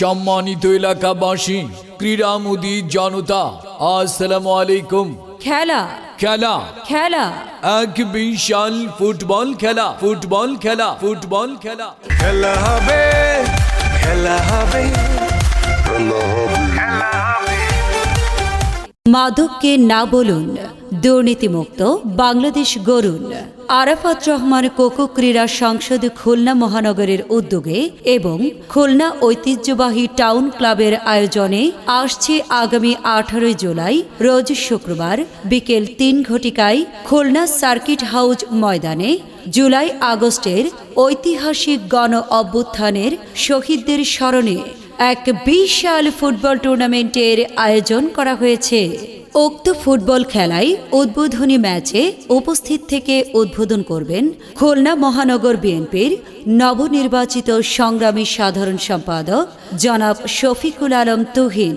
সম্মানিত এলাকাবাসী ক্রীড়ামুদী জনতা আসসালামু আলাইকুম। খেলা। খেলা। খেলা। এক বিশাল ফুটবল খেলা ফুটবল খেলা ফুটবল খেলা। খেলা হবে খেলা হবে। মাদককে না বলুন, দুর্নীতিমুক্ত বাংলাদেশ গড়ুন। আরাফাত রহমান কোকো ক্রীড়া সংসদ খুলনা মহানগরের উদ্যোগে এবং খুলনা ঐতিহ্যবাহী টাউন ক্লাবের আয়োজনে আসছে আগামী আঠারোই জুলাই, রোজ শুক্রবার বিকেল তিন ঘটিকায় খুলনা সার্কিট হাউস ময়দানে জুলাই আগস্টের ঐতিহাসিক গণ অভ্যুত্থানের শহীদদের স্মরণে এক বিশাল ফুটবল টুর্নামেন্টের আয়োজন করা হয়েছে। উক্ত ফুটবল খেলায় উদ্বোধনী ম্যাচে উপস্থিত থেকে উদ্বোধন করবেন খুলনা মহানগর বিএনপির নবনির্বাচিত সংগ্রামী সাধারণ সম্পাদক জনাব শফিকুল আলম তুহিন।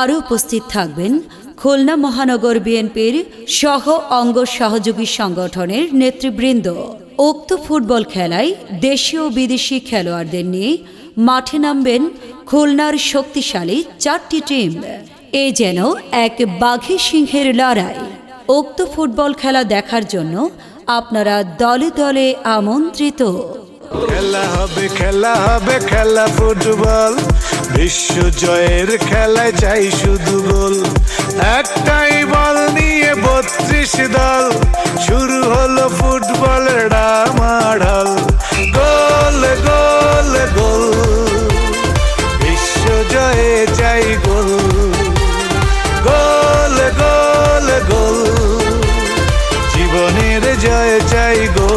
আরও উপস্থিত থাকবেন খুলনা মহানগর বিএনপির সহ অঙ্গ সহযোগী সংগঠনের নেতৃবৃন্দ। উক্ত ফুটবল খেলায় দেশীয় বিদেশি খেলোয়াড়দের নিয়ে মাঠে নামবেন খুলনার শক্তিশালী চারটি টিম। এ যেন এক বাঘে সিংহের লড়াই। উক্ত ফুটবল খেলা দেখার জন্য আপনারা দলে দলে আমন্ত্রিত। খেলা হবে খেলা হবে, খেলা ফুটবল। বিশ্ব জয়ের খেলায় চাই শুধু গোল। একটাই বল নিয়ে বত্রিশ দল। শুরু হলো ফুটবলের ডামাডল। যায় চাই গো।